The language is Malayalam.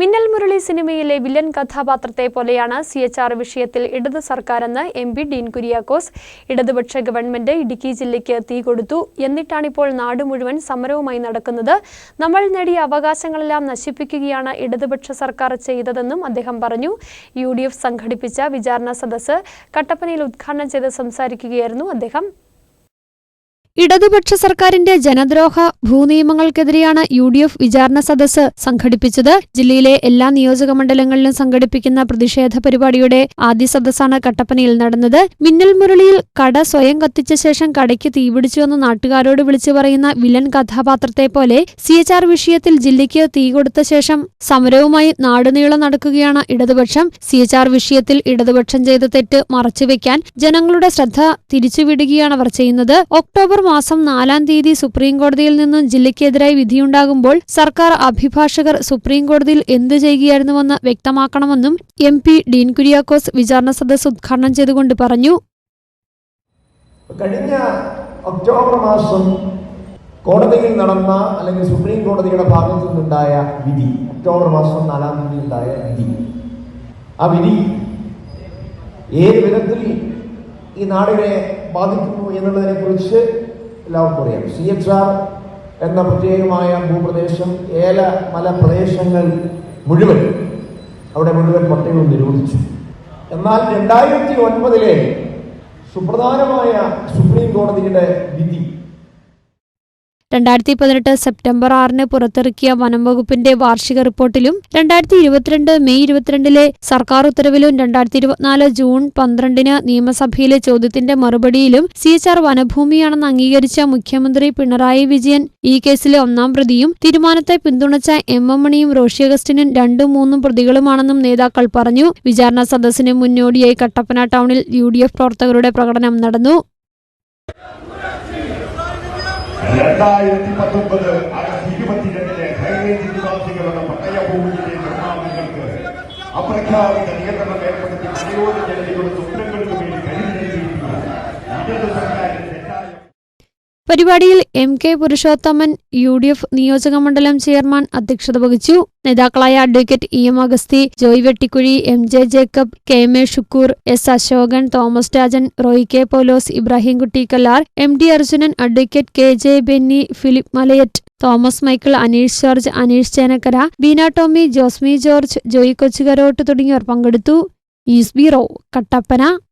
മിന്നൽ മുരളി സിനിമയിലെ വില്ലൻ കഥാപാത്രത്തെ പോലെയാണ് സി എച്ച് ആർ വിഷയത്തിൽ ഇടത് സർക്കാരെന്ന് എം പി ഡീൻ കുര്യാക്കോസ്. ഇടതുപക്ഷ ഗവൺമെന്റ് ഇടുക്കി ജില്ലയ്ക്ക് തീ കൊടുത്തു. എന്നിട്ടാണിപ്പോൾ നാട് മുഴുവൻ സമരവുമായി നടക്കുന്നത്. നമ്മൾ നേടിയ അവകാശങ്ങളെല്ലാം നശിപ്പിക്കുകയാണ് ഇടതുപക്ഷ സർക്കാർ ചെയ്തതെന്നും അദ്ദേഹം പറഞ്ഞു. യു സംഘടിപ്പിച്ച വിചാരണ സദസ്സ് കട്ടപ്പനയിൽ ഉദ്ഘാടനം ചെയ്ത് സംസാരിക്കുകയായിരുന്നു അദ്ദേഹം. ഇടതുപക്ഷ സർക്കാരിന്റെ ജനദ്രോഹ ഭൂനിയമങ്ങൾക്കെതിരെയാണ് യു ഡി എഫ് വിചാരണ സദസ്സ് സംഘടിപ്പിച്ചത്. ജില്ലയിലെ എല്ലാ നിയോജക മണ്ഡലങ്ങളിലും സംഘടിപ്പിക്കുന്ന പ്രതിഷേധ പരിപാടിയുടെ ആദ്യ സദസ്സാണ് കട്ടപ്പനയിൽ നടന്നത്. മിന്നൽ മുരളിയിൽ കട സ്വയം കത്തിച്ച ശേഷം കടയ്ക്ക് തീപിടിച്ചുവെന്ന് നാട്ടുകാരോട് വിളിച്ചു പറയുന്ന വില്ലൻ കഥാപാത്രത്തെ പോലെ സി എച്ച് ആർ വിഷയത്തിൽ ജില്ലയ്ക്ക് തീ കൊടുത്ത ശേഷം സമരവുമായി നാടുനീളം നടക്കുകയാണ് ഇടതുപക്ഷം. സി എച്ച് ആർ വിഷയത്തിൽ ഇടതുപക്ഷം ചെയ്ത തെറ്റ് മറച്ചുവെക്കാൻ ജനങ്ങളുടെ ശ്രദ്ധ തിരിച്ചുവിടുകയാണ് അവർ ചെയ്യുന്നത്. ഒക്ടോബർ മാസം നാലാം തീയതി സുപ്രീം കോടതിയിൽ നിന്നും ജില്ലയ്ക്കെതിരായി വിധിയുണ്ടാകുമ്പോൾ സർക്കാർ അഭിഭാഷകർ സുപ്രീം കോടതിയിൽ എന്തു ചെയ്യുകയായിരുന്നുവെന്ന് വ്യക്തമാക്കണമെന്നും എം പി ഡീൻ കുര്യാക്കോസ് വിചാരണ സദസ് ഉദ്ഘാടനം ചെയ്തുകൊണ്ട് പറഞ്ഞു. കഴിഞ്ഞ ഒക്ടോബർ മാസം കോടതിയിൽ നടന്ന അല്ലെങ്കിൽ സുപ്രീം കോടതിയുടെ ഭാഗത്തു നിന്നുണ്ടായ വിധി ഒക്ടോബർ മാസം നാലാം തീയതി ഉണ്ടായ വിധി. ആ വിധി ഏത് വിധത്തിൽ ഈ നാടിനെ ബാധിക്കുന്നു എന്നുള്ളതിനെ കുറിച്ച് എല്ലാവർക്കും അറിയാം. സി എച്ച് ആർ എന്ന പ്രത്യേകമായ ഭൂപ്രദേശം ഏല മല പ്രദേശങ്ങൾ മുഴുവൻ അവിടെ മുഴുവൻ പട്ടയവും നിരോധിച്ചു. എന്നാൽ രണ്ടായിരത്തി ഒൻപതിലെ സുപ്രധാനമായ സുപ്രീം കോടതിയുടെ വിധി രണ്ടായിരത്തി പതിനെട്ട് സെപ്റ്റംബർ ആറിന് പുറത്തിറക്കിയ വനം വകുപ്പിന്റെ വാർഷിക റിപ്പോർട്ടിലും രണ്ടായിരത്തി ഇരുപത്തിരണ്ട് മെയ് ഇരുപത്തിരണ്ടിലെ സർക്കാർ ഉത്തരവിലും രണ്ടായിരത്തി ഇരുപത്തിനാല് ജൂൺ പന്ത്രണ്ടിന് നിയമസഭയിലെ ചോദ്യത്തിന്റെ മറുപടിയിലും സി എച്ച് ആർ വനഭൂമിയാണെന്ന് അംഗീകരിച്ച മുഖ്യമന്ത്രി പിണറായി വിജയൻ ഈ കേസിലെ ഒന്നാം പ്രതിയും തീരുമാനത്തെ പിന്തുണച്ച എം എം മണിയും റോഷി അഗസ്റ്റിനും രണ്ടും മൂന്നും പ്രതികളുമാണെന്നും നേതാക്കൾ പറഞ്ഞു. വിചാരണ സദസ്സിന് മുന്നോടിയായി കട്ടപ്പന ടൗണിൽ യു പ്രവർത്തകരുടെ പ്രകടനം നടന്നു. രണ്ടായിരത്തി പത്തൊമ്പത് ആഗസ്റ്റ് ഇരുപത്തിരണ്ടിലെ ഹൈറേഞ്ച് നിവാസികളുടെ പട്ടയഭൂമിയിലെ നിർമ്മാണങ്ങൾക്ക് അപ്രഖ്യാപിത നിയന്ത്രണം ഏർപ്പെടുത്തി പരിപാടിയിൽ M K Purushothaman U D F നിയോജക മണ്ഡലം ചെയർമാൻ അധ്യക്ഷത വഹിച്ചു. നേതാക്കളായ advocate E M Agasthi Joy Vettikuzhy M J Jacob K M A Shukoor S Asokan Thomas Rajan Roy K Polose Ibrahimkutty Kallar M D Arjunan advocate K J Benny Philip Malayattu Thomas Michael Aneesh George Aneesh Chenakkara Beena Tomy Josmi George Joy Kochukarottu തുടങ്ങിയവർ പങ്കെടുത്തു. ഈസ് ബ്യൂറോ കട്ടപ്പന.